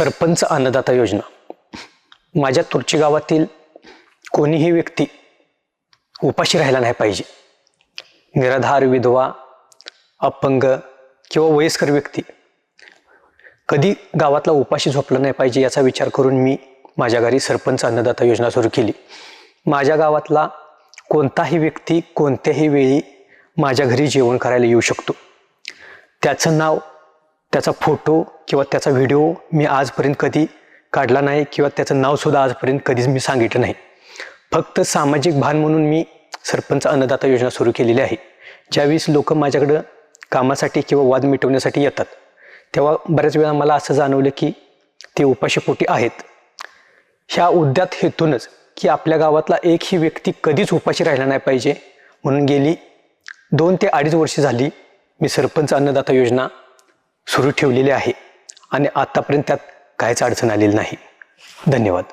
सरपंच अन्नदाता योजना. माझ्या तुरची गावातील कोणीही व्यक्ती उपाशी राहायला नाही पाहिजे. निराधार विधवा अपंग किंवा वयस्कर व्यक्ती कधी गावातला उपाशी झोपला नाही पाहिजे याचा विचार करून मी माझ्या घरी सरपंच अन्नदाता योजना सुरू केली. माझ्या गावातला कोणताही व्यक्ती कोणत्याही वेळी माझ्या घरी जेवण करायला येऊ शकतो. त्याचं नाव त्याचा फोटो किंवा त्याचा व्हिडिओ मी आजपर्यंत कधी काढला नाही किंवा त्याचं नावसुद्धा आजपर्यंत कधीच मी सांगितलं नाही. फक्त सामाजिक भान म्हणून मी सरपंच अन्नदाता योजना सुरू केलेली आहे. ज्यावेळेस लोक माझ्याकडं कामासाठी किंवा वाद मिटवण्यासाठी येतात तेव्हा बऱ्याच वेळा मला असं जाणवलं की ते उपाशीपोटी आहेत. ह्या उद्यात हेतूनच की आपल्या गावातला एकही व्यक्ती कधीच उपाशी राहिला नाही पाहिजे म्हणून गेली दोन ते अडीच वर्षे झाली मी सरपंच अन्नदाता योजना सुरू ठेवलेले आहे. आणि आत्तापर्यंत त्यात काहीच अडचण आलेली नाही. धन्यवाद.